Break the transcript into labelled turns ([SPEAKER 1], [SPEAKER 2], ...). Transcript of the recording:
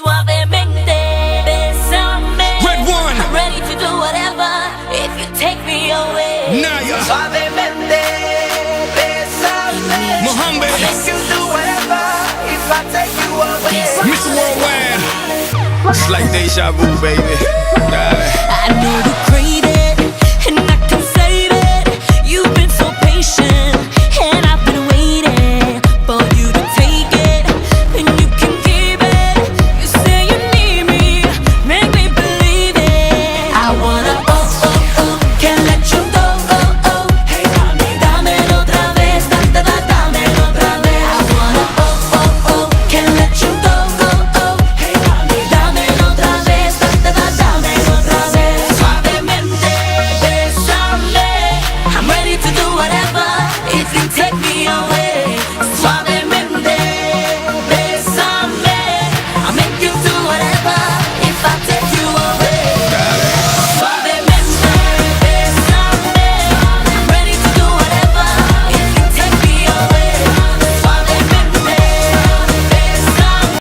[SPEAKER 1] Suavemente, besame.
[SPEAKER 2] Red one.
[SPEAKER 1] I'm ready to do whatever if you take me away.
[SPEAKER 2] Naya,
[SPEAKER 3] Suavemente, bésame.
[SPEAKER 2] Mohammed,
[SPEAKER 3] Make you do whatever if I take you away.
[SPEAKER 2] Mr. Worldwide. It's like deja vu, baby. Darling.
[SPEAKER 1] whatever.